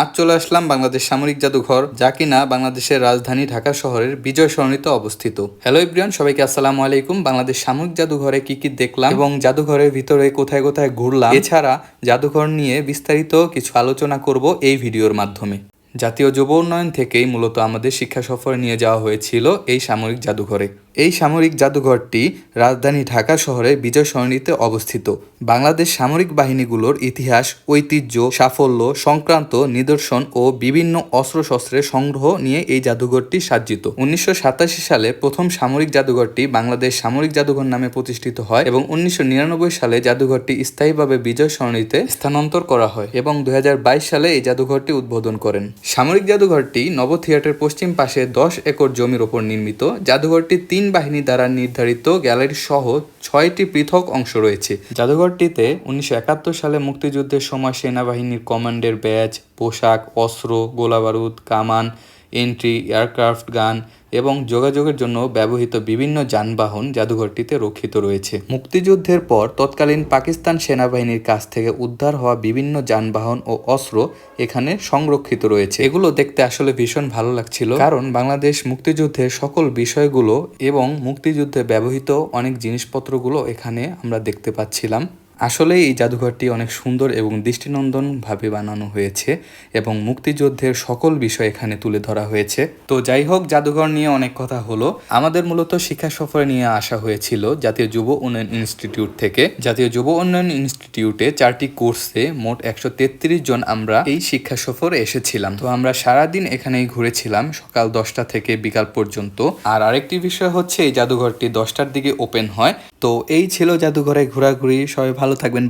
আজ চলে আসলাম বাংলাদেশ সামরিক জাদুঘর, যা কিনা বাংলাদেশের রাজধানী ঢাকা শহরের বিজয় সরণিতে অবস্থিত। হ্যালো ইব্রিয়ান সবাইকে আসসালামু আলাইকুম। বাংলাদেশ সামরিক জাদুঘরে কি কি দেখলাম এবং জাদুঘরের ভিতরে কোথায় কোথায় ঘুরলাম, এছাড়া জাদুঘর নিয়ে বিস্তারিত কিছু আলোচনা করব এই ভিডিওর মাধ্যমে। জাতীয় যুব উন্নয়ন থেকেই মূলত আমাদের শিক্ষা সফরে নিয়ে যাওয়া হয়েছিল এই সামরিক জাদুঘরে। এই সামরিক জাদুঘরটি রাজধানী ঢাকা শহরে বিজয় সরণিতে অবস্থিত। বাংলাদেশ সামরিক বাহিনীগুলোর ইতিহাস, ঐতিহ্য, সাফল্য, সংক্রান্ত নিদর্শন ও বিভিন্ন অস্ত্রশস্ত্রের সংগ্রহ নিয়ে এই জাদুঘরটি সাজ্জিত। উনিশশো সাতাশি সালে প্রথম সামরিক জাদুঘরটি বাংলাদেশ সামরিক জাদুঘর নামে প্রতিষ্ঠিত হয় এবং উনিশশো নিরানব্বই সালে জাদুঘরটি স্থায়ীভাবে বিজয় সরণিতে স্থানান্তর করা হয় এবং দু হাজার বাইশ সালে এই জাদুঘরটি উদ্বোধন করেন। সামরিক জাদুঘরটি নব থিয়েটার পশ্চিম পাশে দশ একর জমির ওপর নির্মিত। জাদুঘরটি তিন বাহিনী দ্বারা নির্ধারিত গ্যালারি সহ ছয়টি পৃথক অংশ রয়েছে। জাদুঘরটিতে উনিশশো একাত্তর সালে মুক্তিযুদ্ধের সময় সেনাবাহিনীর কমান্ডের ব্যাচ, পোশাক, অস্ত্র, গোলাবারুদ, কামান এন্ট্রি এয়ারক্রাফট গান এবং যোগাযোগের জন্য ব্যবহৃত বিভিন্ন যানবাহন জাদুঘরটিতে রক্ষিত রয়েছে। মুক্তিযুদ্ধের পর তৎকালীন পাকিস্তান সেনাবাহিনীর কাছ থেকে উদ্ধার হওয়া বিভিন্ন যানবাহন ও অস্ত্র এখানে সংরক্ষিত রয়েছে। এগুলো দেখতে আসলে ভীষণ ভালো লাগছিল, কারণ বাংলাদেশ মুক্তিযুদ্ধের সকল বিষয়গুলো এবং মুক্তিযুদ্ধে ব্যবহৃত অনেক জিনিসপত্রগুলো এখানে আমরা দেখতে পাচ্ছিলাম। আসলে এই জাদুঘরটি অনেক সুন্দর এবং দৃষ্টিনন্দনভাবে বানানো হয়েছে এবং মুক্তিযুদ্ধের সকল বিষয় এখানে তুলে ধরা হয়েছে। তো যাই হোক, জাদুঘর নিয়ে অনেক কথা হলো। আমাদের মূলত শিক্ষা সফরে নিয়ে আসা হয়েছিল জাতীয় যুব উন্নয়ন ইনস্টিটিউট থেকে। জাতীয় যুব উন্নয়ন ইনস্টিটিউটে চারটি কোর্সে মোট একশো তেত্রিশ জন আমরা এই শিক্ষা সফরে এসেছিলাম। তো আমরা সারাদিন এখানেই ঘুরেছিলাম, সকাল দশটা থেকে বিকাল পর্যন্ত। আর আরেকটি বিষয় হচ্ছে, এই জাদুঘরটি দশটার দিকে ওপেন হয়। তো এই ছিল জাদুঘরে ঘোরাঘুরি। সবাই ভালো থাকবেন।